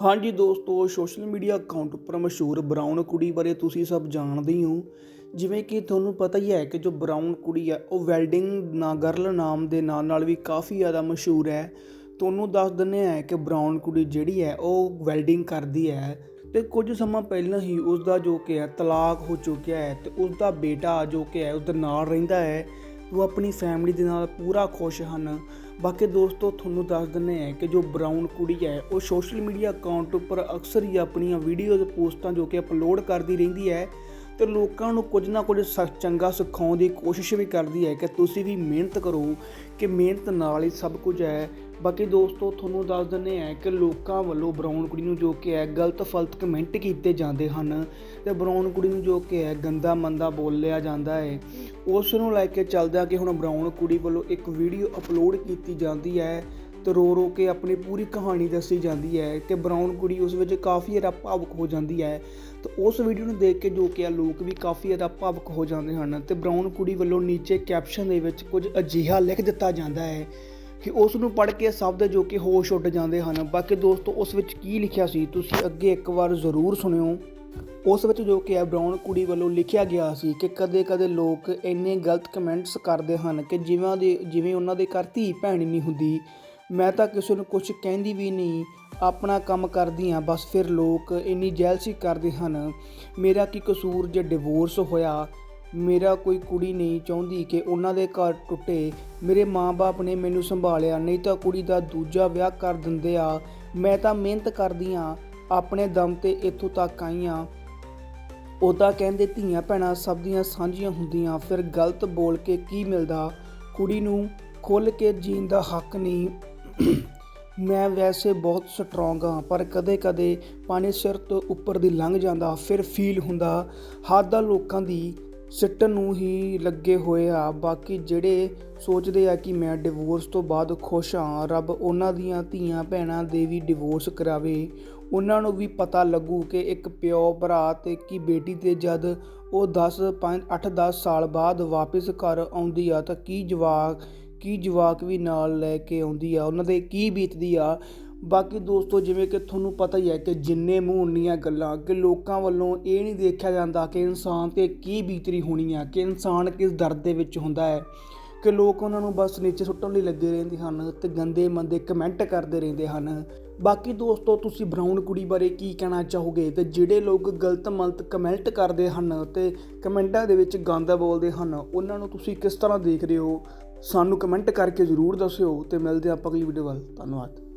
ਹਾਂਜੀ ਦੋਸਤੋ social media account ਉੱਪਰ ਮਸ਼ਹੂਰ ਬਰਾਊਨ ਕੁੜੀ ਬਾਰੇ ਤੁਸੀਂ ਸਭ ਜਾਣਦੇ ਹੀ ਹੋ। ਜਿਵੇਂ ਕਿ ਤੁਹਾਨੂੰ ਪਤਾ ਹੀ ਹੈ ਕਿ ਜੋ ਬਰਾਊਨ ਕੁੜੀ ਹੈ ਉਹ ਵੈਲਡਿੰਗ ਨਾ ਗਰਲ ਨਾਮ ਦੇ ਨਾਂ ਨਾਲ ਵੀ ਕਾਫੀ ਜ਼ਿਆਦਾ ਮਸ਼ਹੂਰ ਹੈ। ਤੁਹਾਨੂੰ ਦੱਸ ਦਿੰਦੇ ਆ ਕਿ ਬਰਾਊਨ ਕੁੜੀ ਜਿਹੜੀ ਹੈ, ਉਹ ਵੈਲਡਿੰਗ ਕਰਦੀ ਹੈ ਤੇ ਕੁਝ ਸਮਾਂ ਪਹਿਲਾਂ ਹੀ ਉਸ ਦਾ ਜੋ ਕਿ ਹੈ, ਤਲਾਕ ਹੋ ਚੁੱਕਿਆ ਹੈ ਤੇ ਉਸ ਦਾ ਬੇਟਾ ਜੋ ਕਿ ਹੈ ਉਹਦੇ ਨਾਲ ਰਹਿੰਦਾ ਹੈ। ਉਹ ਆਪਣੀ ਫੈਮਿਲੀ ਦੇ ਨਾਲ ਪੂਰਾ ਖੁਸ਼ ਹਨ। ਬਾਕੀ ਦੋਸਤੋ, ਤੁਹਾਨੂੰ ਦੱਸ ਦਿੰਦੇ ਆ ਕਿ ਜੋ ਬਰਾਊਨ ਕੁੜੀ ਹੈ, ਉਹ ਸੋਸ਼ਲ ਮੀਡੀਆ ਅਕਾਊਂਟ ਉੱਪਰ ਅਕਸਰ ਹੀ ਆਪਣੀਆਂ ਵੀਡੀਓਜ਼ ਪੋਸਟਾਂ ਜੋ ਕਿ ਅਪਲੋਡ ਕਰਦੀ ਰਹਿੰਦੀ ਹੈ। ਤੇ ਲੋਕਾਂ ਨੂੰ ਕੁਝ ਨਾ ਕੁਝ ਸ- ਚੰਗਾ ਸਿਖਾਉਣ ਦੀ ਕੋਸ਼ਿਸ਼ ਵੀ ਕਰਦੀ ਹੈ ਕਿ ਤੁਸੀਂ ਵੀ ਮਿਹਨਤ ਕਰੋ, ਕਿ ਮਿਹਨਤ ਨਾਲ ਹੀ ਸਭ ਕੁਝ ਹੈ। ਬਾਕੀ ਦੋਸਤੋ, ਤੁਹਾਨੂੰ ਦੱਸ ਦਿੰਦੇ ਆ ਕਿ ਲੋਕਾਂ ਵੱਲੋਂ ਬਰਾਊਨ ਕੁੜੀ ਨੂੰ ਜੋ ਕਿ ਹੈ, ਗਲਤ ਫਲਤ ਕਮੈਂਟ ਕੀਤੇ ਜਾਂਦੇ ਹਨ ਤੇ ਬਰਾਊਨ ਕੁੜੀ ਨੂੰ ਜੋ ਕਿ ਹੈ, ਗੰਦਾ ਮੰਦਾ ਬੋਲਿਆ ਜਾਂਦਾ ਹੈ। ਉਸ ਨੂੰ ਲੈ ਕੇ ਚੱਲਦਾ ਕਿ ਹੁਣ ਬਰਾਊਨ ਕੁੜੀ ਵੱਲੋਂ ਇੱਕ ਵੀਡੀਓ ਅਪਲੋਡ ਕੀਤੀ ਜਾਂਦੀ ਹੈ। ਤੇ ਰੋ ਰੋ ਕੇ ਆਪਣੀ ਪੂਰੀ ਕਹਾਣੀ ਦੱਸੀ ਜਾਂਦੀ ਹੈ ਕਿ ਬਰਾਊਨ ਕੁੜੀ ਉਸ ਵਿੱਚ ਕਾਫੀ ਜ਼ਿਆਦਾ ਭਾਵੁਕ ਹੋ ਜਾਂਦੀ ਹੈ। ਤੇ ਉਸ ਵੀਡੀਓ ਨੂੰ ਦੇਖ ਕੇ ਜੋ ਕਿ ਆ ਲੋਕ ਵੀ ਕਾਫੀ ਜ਼ਿਆਦਾ ਭਾਵੁਕ ਹੋ ਜਾਂਦੇ ਹਨ ਤੇ ਬਰਾਊਨ ਕੁੜੀ ਵੱਲੋਂ ਨੀਚੇ ਕੈਪਸ਼ਨ ਦੇ ਵਿੱਚ ਕੁਝ ਅਜਿਹਾ ਲਿਖ ਦਿੱਤਾ ਜਾਂਦਾ ਹੈ ਕਿ ਉਸ ਨੂੰ ਪੜ੍ਹ ਕੇ ਸਭ ਦੇ ਜੋ ਕਿ ਹੋਸ਼ ਉੱਡ ਜਾਂਦੇ ਹਨ। ਬਾਕੀ ਦੋਸਤੋ, ਉਸ ਵਿੱਚ ਕੀ ਲਿਖਿਆ ਸੀ, ਤੁਸੀਂ ਅੱਗੇ ਇੱਕ ਵਾਰ ਜ਼ਰੂਰ ਸੁਣਿਓ। ਉਸ ਵਿੱਚ ਜੋ ਕਿ ਹੈ ਬਰਾਊਨ ਕੁੜੀ ਵੱਲੋਂ ਲਿਖਿਆ ਗਿਆ ਸੀ ਕਿ ਕਦੇ-ਕਦੇ ਲੋਕ ਇੰਨੇ ਗਲਤ ਕਮੈਂਟਸ ਕਰਦੇ ਹਨ ਕਿ ਜਿਵੇਂ ਦੇ, ਜਿਵੇਂ ਉਹਨਾਂ ਦੇ ਘਰ ਧੀ ਭੈਣ ਨਹੀਂ ਹੁੰਦੀ। ਮੈਂ ਤਾਂ ਕਿਸੇ ਨੂੰ ਕੁਝ ਕਹਿੰਦੀ ਵੀ ਨਹੀਂ, ਆਪਣਾ ਕੰਮ ਕਰਦੀ ਹਾਂ ਬਸ ਫਿਰ ਲੋਕ ਇੰਨੀ ਜੈਲਸੀ ਕਰਦੇ ਹਨ। ਮੇਰਾ ਕੀ ਕਸੂਰ ਜੇ ਡਿਵੋਰਸ ਹੋਇਆ? ਮੇਰਾ ਕੋਈ ਕੁੜੀ ਨਹੀਂ ਚਾਹੁੰਦੀ ਕਿ ਉਹਨਾਂ ਦੇ ਘਰ ਟੁੱਟੇ। ਮੇਰੇ ਮਾਪੇ ਨੇ ਮੈਨੂੰ ਸੰਭਾਲਿਆ, ਨਹੀਂ ਤਾਂ ਕੁੜੀ ਦਾ ਦੂਜਾ ਵਿਆਹ ਕਰ ਦਿੰਦੇ ਆ। ਮੈਂ ਤਾਂ ਮਿਹਨਤ ਕਰਦੀ ਆ ਆਪਣੇ ਦਮ ਤੇ ਇੱਥੋਂ ਤੱਕ ਆਈ ਆ ਉਹਦਾ ਕਹਿੰਦੇ ਧੀਆਂ ਭੈਣਾਂ ਸਭ ਦੀਆਂ ਸਾਂਝੀਆਂ ਹੁੰਦੀਆਂ, ਫਿਰ ਗਲਤ ਬੋਲ ਕੇ ਕੀ ਮਿਲਦਾ? ਕੁੜੀ ਨੂੰ ਖੁੱਲ ਕੇ ਜੀਣ ਦਾ ਹੱਕ ਨਹੀਂ। ਮੈਂ ਵੈਸੇ ਬਹੁਤ ਸਟਰੋਂਗ ਹਾਂ, ਪਰ ਕਦੇ-ਕਦੇ ਪਾਣੀ ਸਿਰ ਤੋਂ ਉੱਪਰ ਦੀ ਲੰਘ ਜਾਂਦਾ, ਫਿਰ ਫੀਲ ਹੁੰਦਾ। ਹੱਦ ਲੋਕਾਂ ਦੀ, ਸਿੱਟਣ ਨੂੰ ਹੀ ਲੱਗੇ ਹੋਏ ਆ। ਬਾਕੀ ਜਿਹੜੇ ਸੋਚਦੇ ਆ ਕਿ ਮੈਂ ਡਿਵੋਰਸ ਤੋਂ ਬਾਅਦ ਖੁਸ਼ ਹਾਂ, ਰੱਬ ਉਹਨਾਂ ਦੀਆਂ ਧੀਆਂ ਭੈਣਾਂ ਦੇ ਵੀ ਡਿਵੋਰਸ ਕਰਾਵੇ। ਉਹਨਾਂ ਨੂੰ ਵੀ ਪਤਾ ਲੱਗੂ ਕਿ ਇੱਕ ਪਿਓ ਭਰਾ ਤੇ ਕੀ ਬੇਟੀ ਤੇ ਜਦ ਉਹ 10 5 8 10 ਸਾਲ ਬਾਅਦ ਵਾਪਸ ਘਰ ਆਉਂਦੀ ਆ, ਤਾਂ ਕੀ ਜਵਾਕ ਕੀ ਜਵਾਕ ਵੀ ਨਾਲ ਲੈ ਕੇ ਆਉਂਦੀ ਆ, ਉਹਨਾਂ ਦੇ ਕੀ ਬੀਤਦੀ ਆ। ਬਾਕੀ ਦੋਸਤੋ, ਜਿਵੇਂ ਕਿ ਤੁਹਾਨੂੰ ਪਤਾ ਹੀ ਹੈ ਕਿ ਜਿੰਨੇ ਮੂੰਹ ਉਨੀਆਂ ਗੱਲਾਂ, ਕਿ ਲੋਕਾਂ ਵੱਲੋਂ ਇਹ ਨਹੀਂ ਦੇਖਿਆ ਜਾਂਦਾ ਕਿ ਇਨਸਾਨ ਤੇ ਕੀ ਬੀਤਰੀ ਹੋਣੀ ਆ, ਕਿ ਇਨਸਾਨ ਕਿਸ ਦਰਦ ਦੇ ਵਿੱਚ ਹੁੰਦਾ ਹੈ। ਕਿ ਲੋਕ ਉਹਨਾਂ ਨੂੰ ਬਸ ਨੀਚੇ ਸੁੱਟਣ ਲਈ ਲੱਗੇ ਰਹਿੰਦੇ ਹਨ ਤੇ ਗੰਦੇ ਮੰਦੇ ਕਮੈਂਟ ਕਰਦੇ ਰਹਿੰਦੇ ਹਨ। ਬਾਕੀ ਦੋਸਤੋ, ਤੁਸੀਂ ਬਰਾਊਨ ਕੁੜੀ ਬਾਰੇ ਕੀ ਕਹਿਣਾ ਚਾਹੋਗੇ? ਤੇ ਜਿਹੜੇ ਲੋਕ ਗਲਤ ਮਲਤ ਕਮੈਂਟ ਕਰਦੇ ਹਨ ਤੇ ਕਮੈਂਟਾਂ ਦੇ ਵਿੱਚ ਗੰਦਾ ਬੋਲਦੇ ਹਨ, ਉਹਨਾਂ ਨੂੰ ਤੁਸੀਂ ਕਿਸ ਤਰ੍ਹਾਂ ਦੇਖਦੇ ਹੋ? ਸਾਨੂੰ ਕਮੈਂਟ ਕਰਕੇ ਜ਼ਰੂਰ ਦੱਸਿਓ ਤੇ ਮਿਲਦੇ ਹਾਂ ਆਪਾਂ ਅਗਲੀ ਵੀਡੀਓ ਵੱਲ। ਧੰਨਵਾਦ।